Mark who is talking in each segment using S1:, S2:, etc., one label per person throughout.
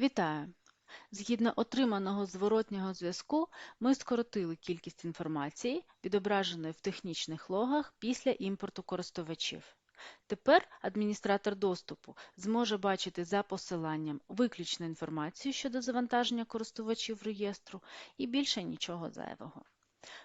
S1: Вітаю! Згідно отриманого зворотнього зв'язку, ми скоротили кількість інформації, відображеної в технічних логах після імпорту користувачів. Тепер адміністратор доступу зможе бачити за посиланням виключну інформацію щодо завантаження користувачів реєстру і більше нічого зайвого.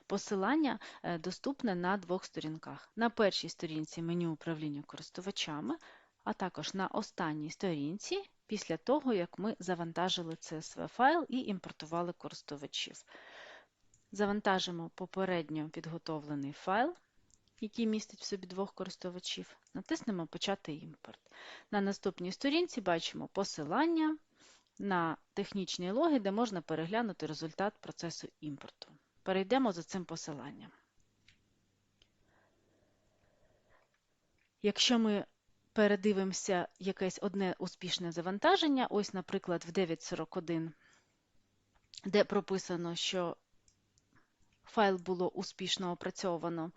S1: Посилання е, доступне на двох сторінках. На першій сторінці меню управління користувачами, а також на останній сторінці після того, як ми завантажили CSV файл і імпортували користувачів. Завантажимо попередньо підготовлений файл, який містить в собі двох користувачів, натиснемо Почати імпорт. На наступній сторінці бачимо посилання на технічні логи, де можна переглянути результат процесу імпорту. Перейдемо за цим посиланням. Якщо ми передивимося якесь одне успішне завантаження, ось, наприклад, в 9.41, де прописано, що файл було успішно опрацьовано,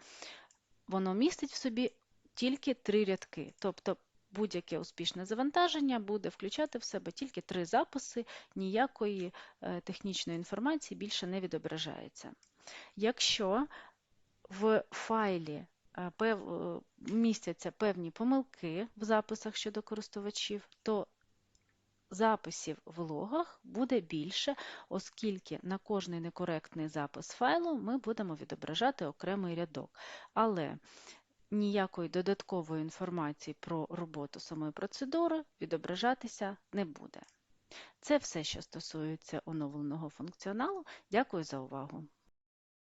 S1: воно містить в собі тільки три рядки. Тобто будь-яке успішне завантаження буде включати в себе тільки три записи, ніякої е, технічної інформації більше не відображається. Якщо в файлі містяться певні помилки в записах щодо користувачів, то записів в логах буде більше, оскільки на кожний некоректний запис файлу ми будемо відображати окремий рядок. Але ніякої додаткової інформації про роботу самої процедури відображатися не буде. Це все, що стосується оновленого функціоналу. Дякую за увагу!